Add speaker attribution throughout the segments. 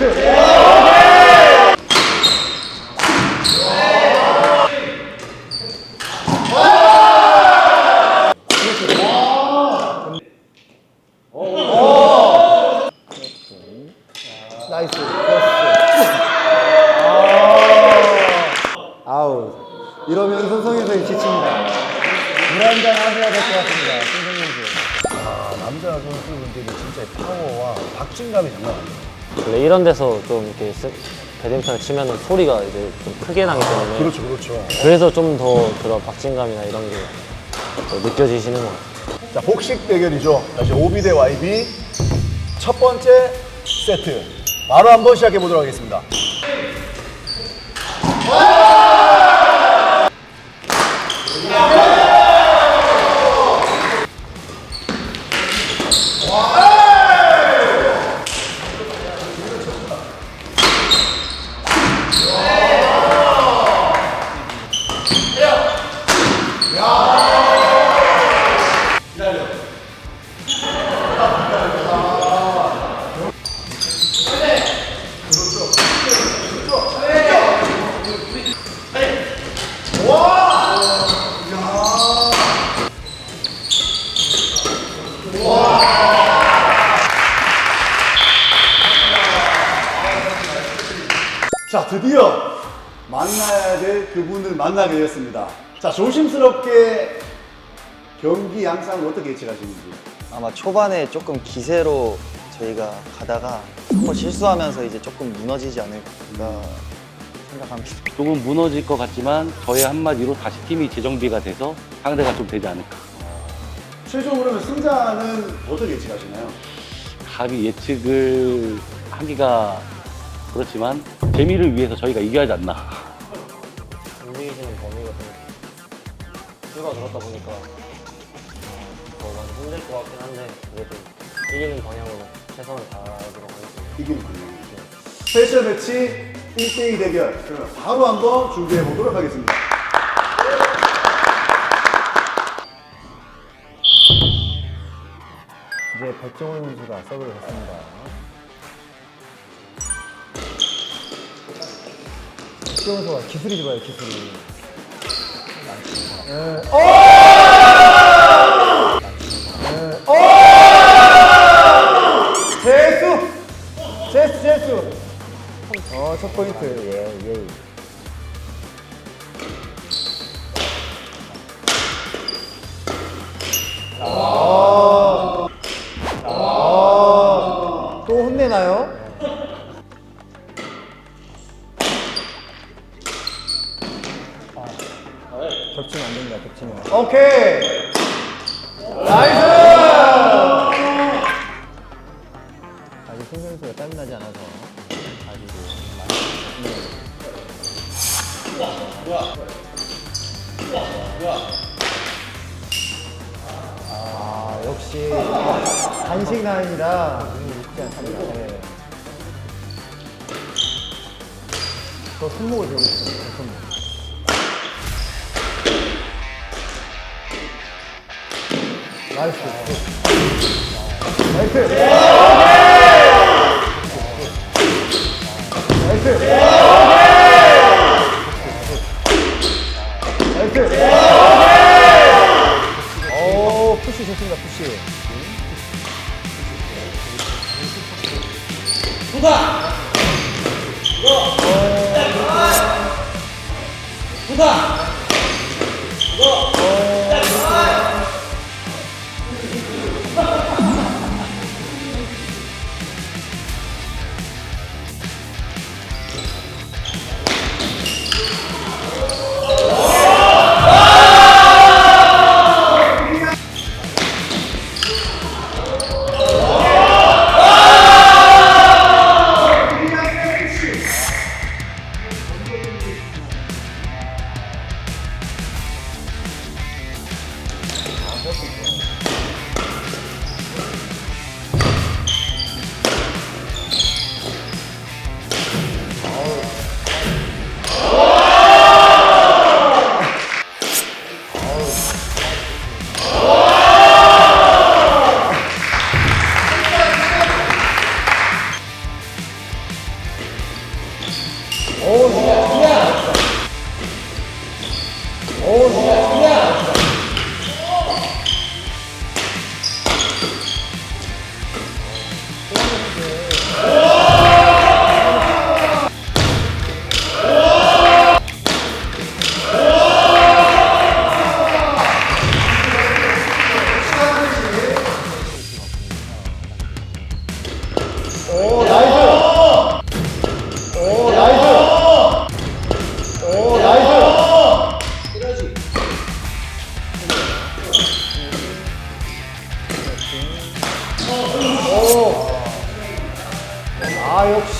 Speaker 1: 나
Speaker 2: 이런 데서 좀 이렇게 스- 배드민턴을 치면은 소리가 이제 좀 크게 나기 때문에
Speaker 3: 그렇죠, 그렇죠.
Speaker 2: 그래서 좀 더 그런 박진감이나 이런 게 더 느껴지시는 것 같아요.
Speaker 3: 자, 복식 대결이죠. 다시 OB 대 YB. 첫 번째 세트. 바로 한번 시작해 보도록 하겠습니다. 자, 드디어 만나야 될 만나게 되었습니다. 자, 조심스럽게 경기 양상을 어떻게 예측하시는지.
Speaker 4: 아마 초반에 조금 기세로 저희가 가다가 한번 실수하면서 이제 조금 무너지지 않을까 생각합니다.
Speaker 5: 조금 무너질 것 같지만 저의 한마디로 다시 팀이 재정비가 돼서 상대가 좀 되지 않을까.
Speaker 3: 최종으로 그러면 승자는 어떻게 예측하시나요?
Speaker 5: 감히 예측을 하기가 그렇지만 재미를 위해서 저희가 이겨야 하지 않나.
Speaker 2: 좀 휴가 들었다 보니까 어, 더 많이 힘들 것 같긴 한데 그래도 이기는 방향으로 최선을 다하도록 하겠습니다.
Speaker 3: 이기는 방향이죠. 스페셜 매치 1대2 대결. 그럼 바로 한번 준비해 보도록 하겠습니다.
Speaker 1: 이제 백종원 선수가 서브를 했습니다. 백종원 선수가 기술이 좋아요, 기술이. 예. 오! 예. 오! 재수! 재수, 재수! 어, 첫 포인트. 예, 예. 또 혼내나요? 오케이!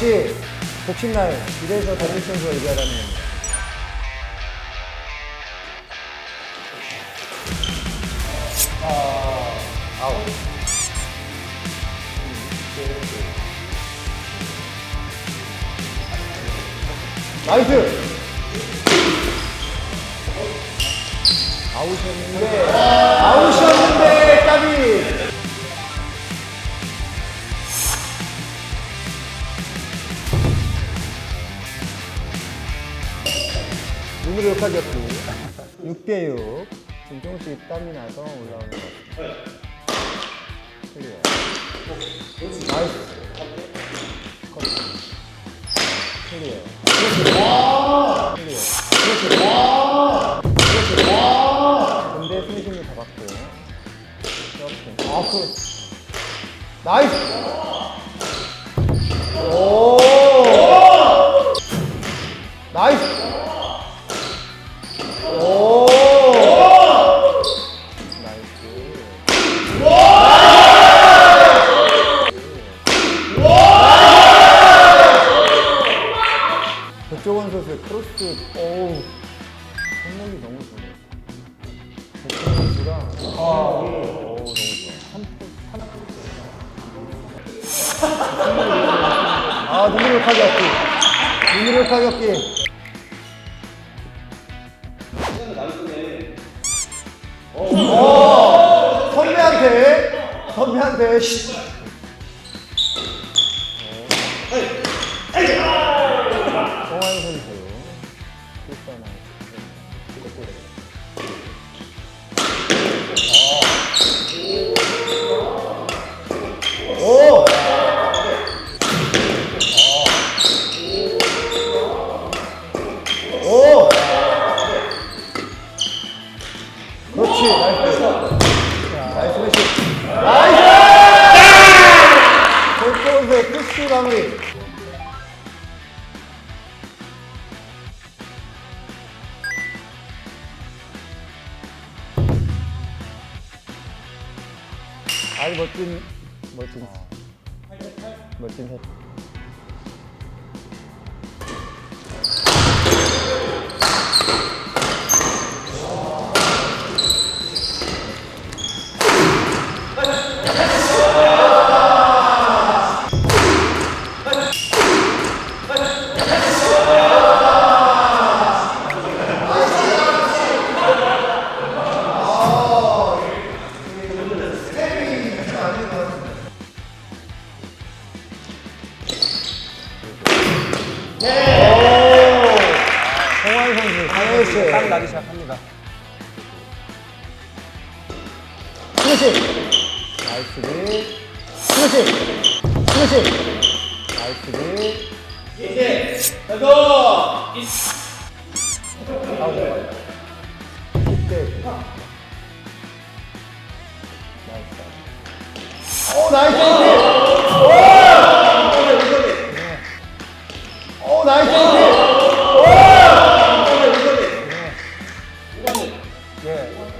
Speaker 1: 역시 복싱날 이래서 다빈 선수가 얘기하다니 그렇지. 그렇지. 와. 그렇지. 와. 그렇지. 와. 근데 승진이 잡았고. 그렇지. 아, 그. 나이스. 오. 나이스.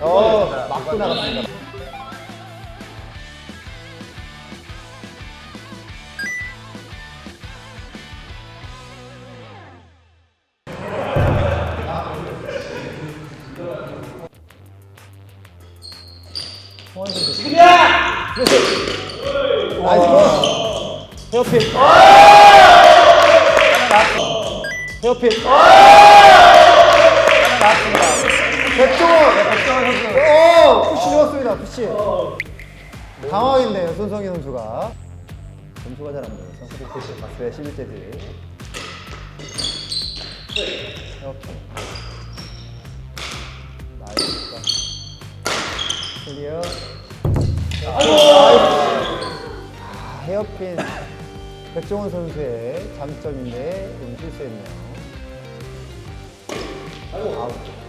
Speaker 1: 어, 맞고 나갔습니다. 있네요. 아이고. 아우.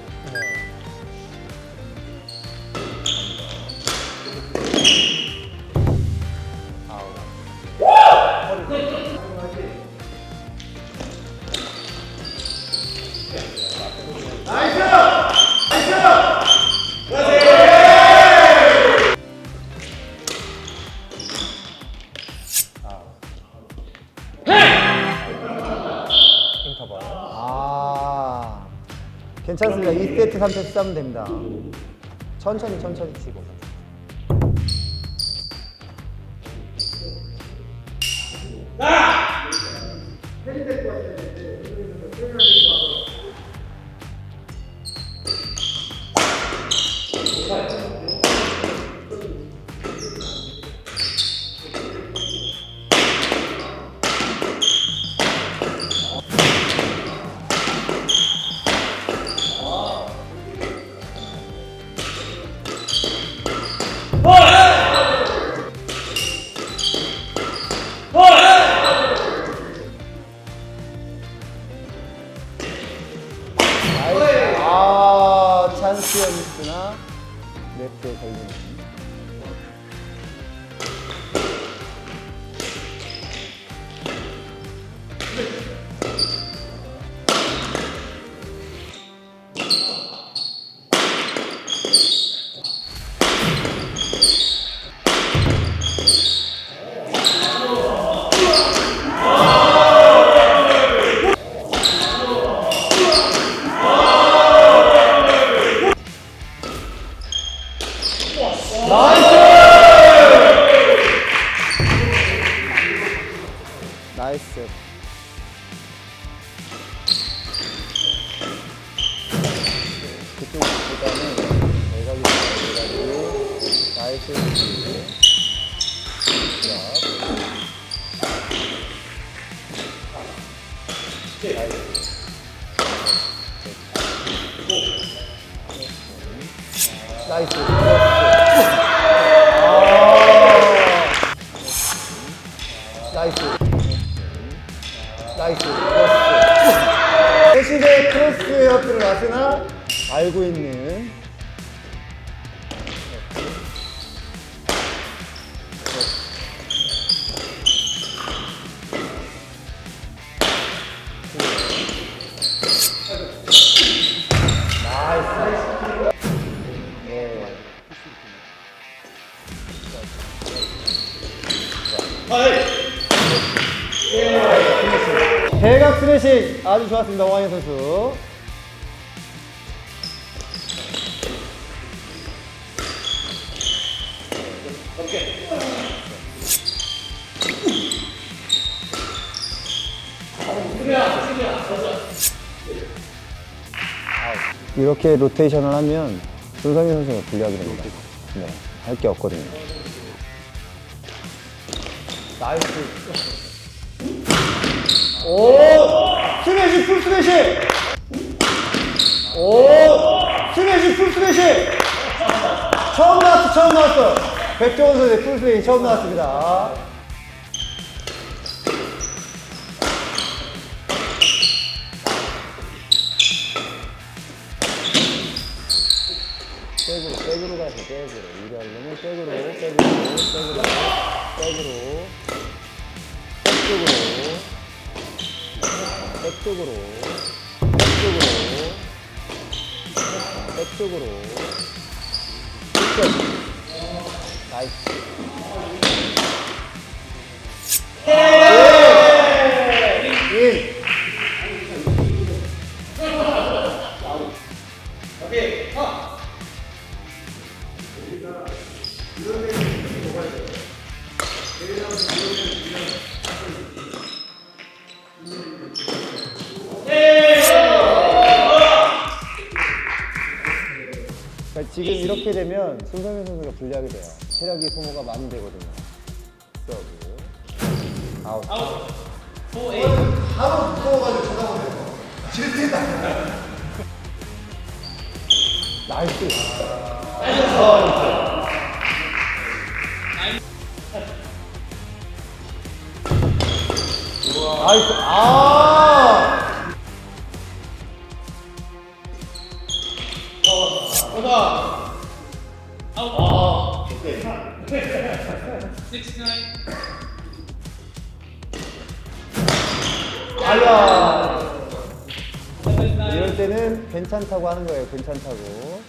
Speaker 1: 2세트, 3세트 싸면 됩니다. 천천히 천천히 치고. 나이스. 그쪽보 스매싱 아주 좋았습니다 왕현 선수. 이렇게 로테이션을 하면 손성희 선수가 불리하게 됩니다. 네, 할 게 없거든요. 나이스 오! 스매시 풀 스매시! 오! 스매시 풀 스매시! 처음 나왔어, 처음 나왔어. 백종원 선수의 풀 스매시 처음 나왔습니다. 백으로, 백으로 가서 백으로. 유리하려면 백으로, 백으로, 백으로, 백으로, 백으로, 백쪽으로. 백쪽으로. 백쪽으로. 백쪽으로. 백쪽 나이스 손성현 선수가 불리하게 돼요. 체력이 소모가 많이 되거든요. 서브. 아웃. 바로 무서워가지고 쳐다보네요. 나이스. 나이스. 아! 알라. 이럴 때는 괜찮다고 하는 거예요. 괜찮다고.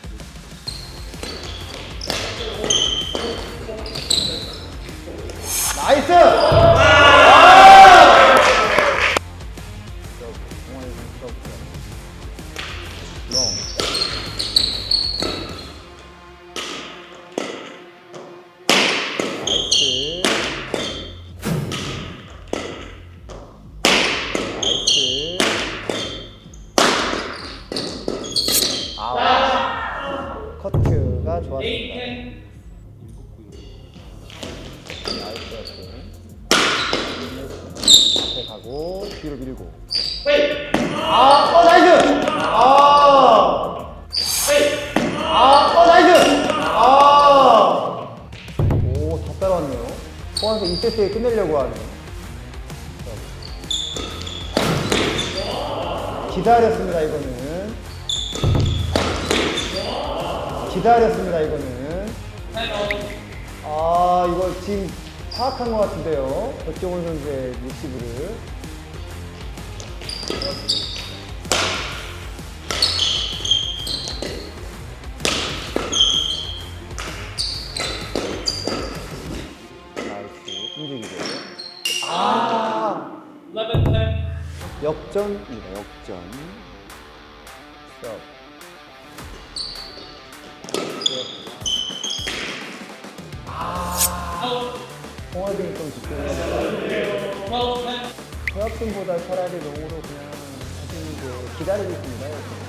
Speaker 1: 나이스! 역전입니다, 역전. 스톱. 홍화등이 좀 집중해서 헤어핀보다 차라리 롱으로 그냥 하시는 게 기다리고 있습니다.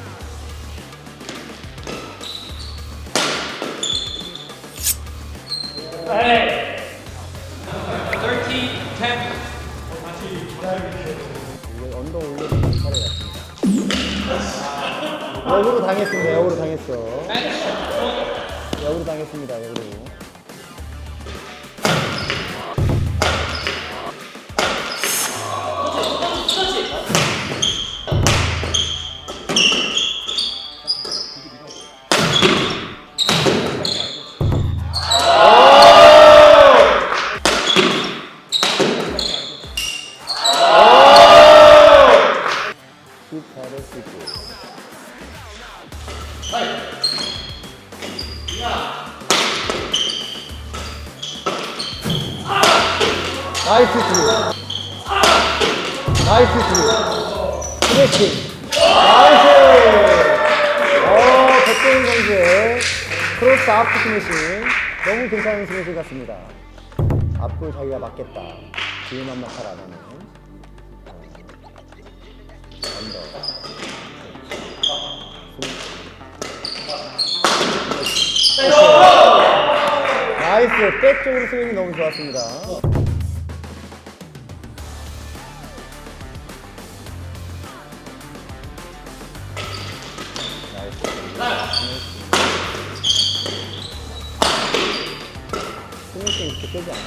Speaker 1: 세지 않아요.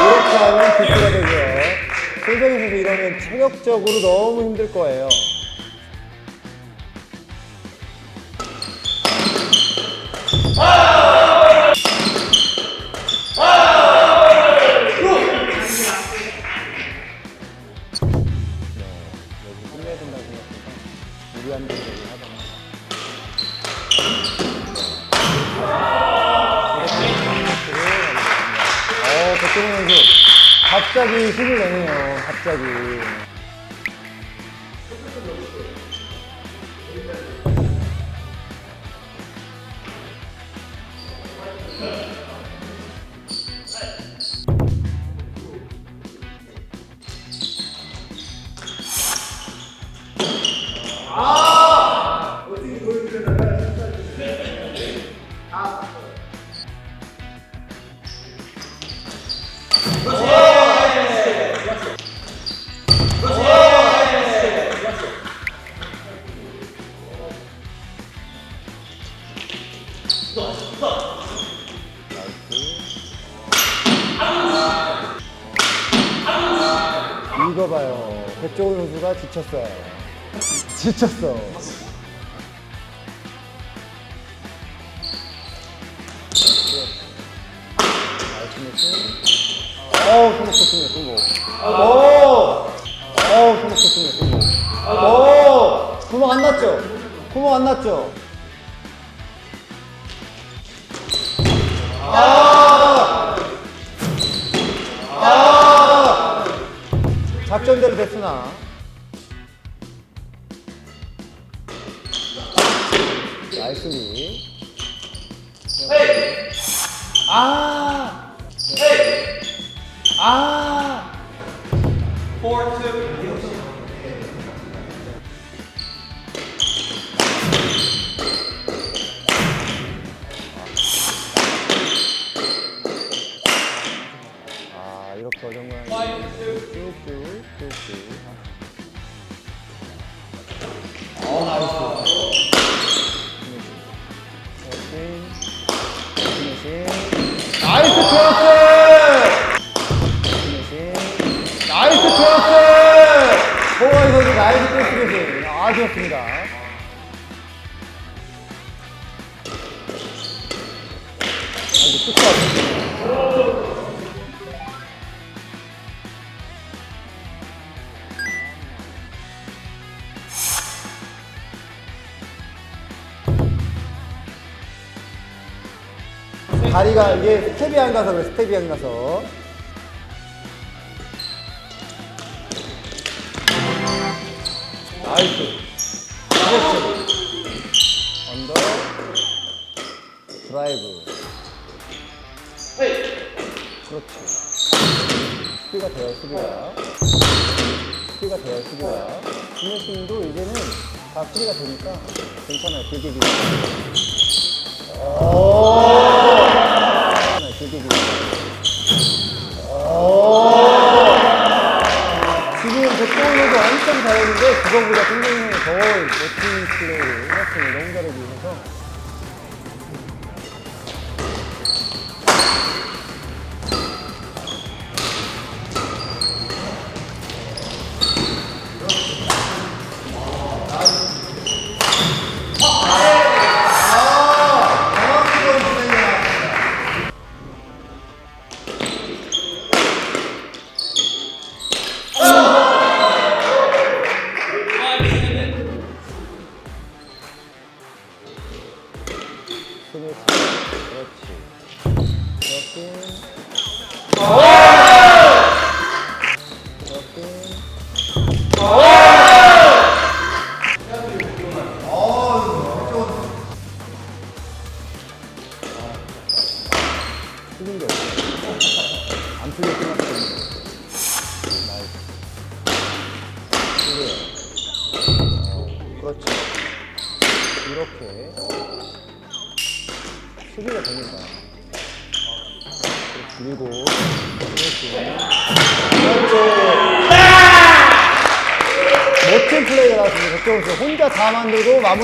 Speaker 1: 이렇게 하면 비트가 되죠. 손정희 선수 이러면 체력적으로 너무 힘들 거예요. 지쳤어요. 지쳤어. 어우, 성공했습니다, 성공. 오! 어우, 성공했습니다, 성공. 오! 구멍 안 났죠? 구멍 안 났죠? 아! 아! 작전대로 됐으나. 나이스 리. 아! 아! 4, 2, 아, 이렇게 정말 쭉쭉쭉쭉. 어, 나이스. 나이스 트러스! 나이스 트러스! 호원 선수 나이스 트러스 아주 좋습니다. 다리가 이게 스텝이 안 가서 그래 스텝이 안 가서. 나이스. 그렇지 언더 드라이브. 그렇지 수비가 돼요 수비가. 수비가 돼요 수비가. 김혜승도 이제는 다 수비가 되니까 괜찮아요 길게 길게. 괜찮아요 길게 길게 지금 백골로도 엄청 그거보다 굉장히 더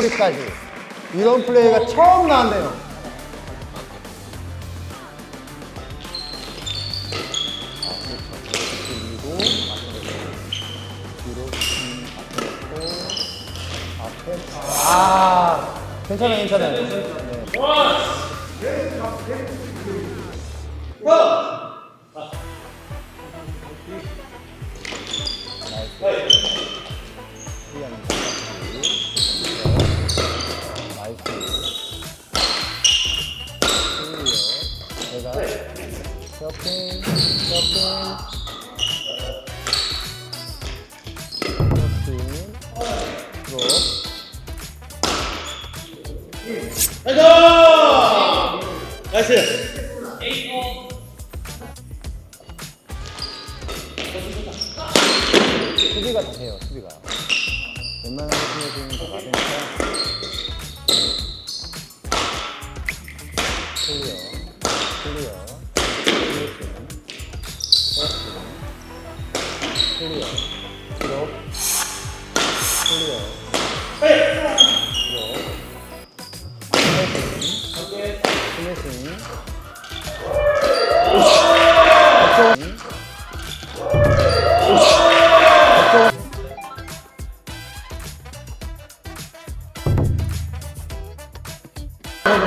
Speaker 1: 마무리까지. 이런 플레이가 처음 나왔네요. 아, 그렇죠. 음, 아 괜찮아요 괜찮아요. 네.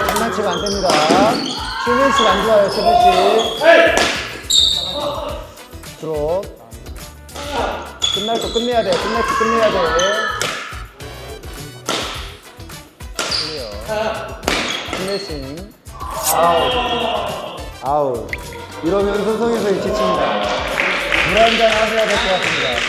Speaker 1: 장난치면 안 됩니다. 스매싱 안 좋아요, 스매싱. 드롭. 끝날 거 끝내야 돼. 끝날 거 끝내야 돼. 클리어. 스매싱. 아우. 아우. 이러면 선수 지칩니다. 물 한잔 하셔야 될 것 같습니다.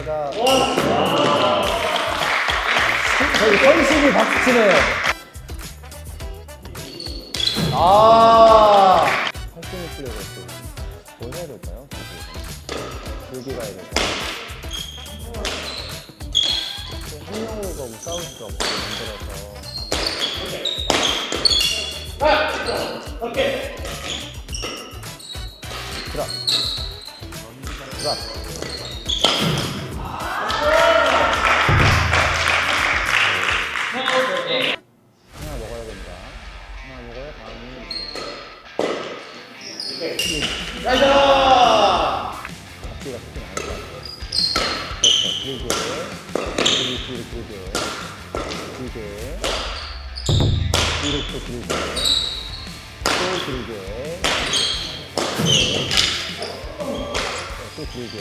Speaker 1: 남자가 저기 선심이 박수 치네요.
Speaker 3: 아.
Speaker 1: 앞뒤가 크게 나올 것 같아요. 그렇죠. 길게, 길게, 길게, 길게, 길게, 또 길게, 또 길게.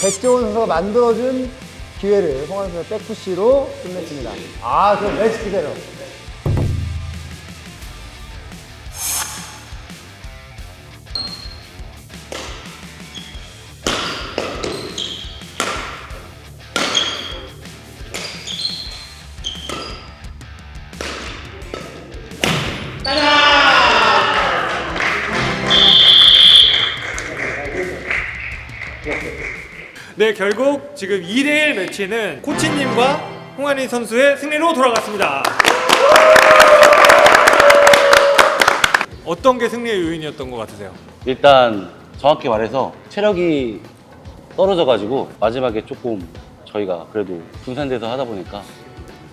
Speaker 1: 백종원 선수가 만들어준 기회를 홍환 선수의 백푸시로 끝냈습니다. 아, 그럼 매치 그대로.
Speaker 6: 네, 결국 지금 2대1 매치는 코치님과 홍한희 선수의 승리로 돌아갔습니다. 어떤 게 승리의 요인이었던 것 같으세요?
Speaker 5: 일단 정확히 말해서 체력이 떨어져가지고 마지막에 조금 저희가 그래도 분산돼서 하다 보니까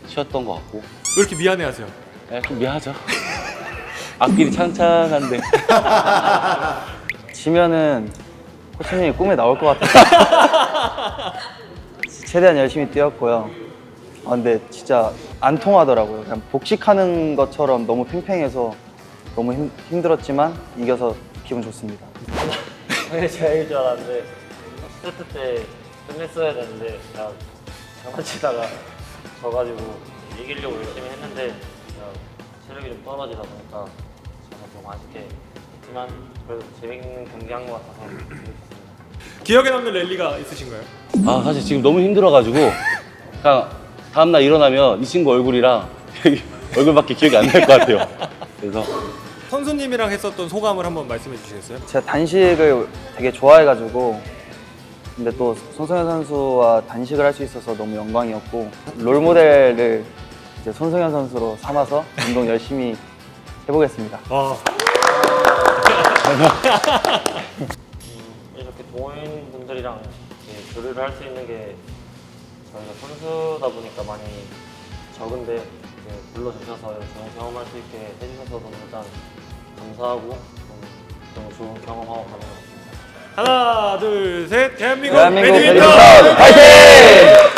Speaker 5: 쉬었던 것 같고
Speaker 6: 왜 이렇게 미안해하세요?
Speaker 5: 네, 좀 미안하죠. 앞길이 창창한데
Speaker 4: 지면은 코치님이 꿈에 나올 것 같아서 최대한 열심히 뛰었고요. 아, 근데 진짜 안 통하더라고요. 그냥 복식하는 것처럼 너무 팽팽해서 너무 힘, 힘들었지만 이겨서 기분 좋습니다.
Speaker 2: 당연히 제가 이길 줄 알았는데 세트 때 끝냈어야 되는데 그냥 장난치다가 져가지고 이기려고 열심히 했는데 그냥 체력이 좀 떨어지다 보니까 제가 좀 아쉽게 했지만 그래도 재밌는 경기 한 것 같아서.
Speaker 6: 기억에 남는 랠리가 있으신가요?
Speaker 5: 아 사실 지금 너무 힘들어가지고 그냥 다음날 일어나면 이 친구 얼굴이랑 얼굴밖에 기억이 안 날 것 같아요. 그래서
Speaker 6: 선수님이랑 했었던 소감을 한번 말씀해 주시겠어요?
Speaker 4: 제가 단식을 되게 좋아해가지고 근데 또 손성현 선수와 단식을 할 수 있어서 너무 영광이었고 롤 모델을 이제 손성현 선수로 삼아서 운동 열심히 해보겠습니다.
Speaker 6: 아,
Speaker 2: 교류를 할수 있는 게 저희가 선수다 보니까 많이 적은데 이렇게 불러주셔서 좋은 경험할 수 있게 해주셔서 너무 일단 감사하고 좀 너무 좋은 경험하고 가는 것 같습니다.
Speaker 6: 하나, 둘, 셋. 대한민국,
Speaker 4: 대한민국
Speaker 6: 배드민턴!
Speaker 4: 배드민턴 파이팅!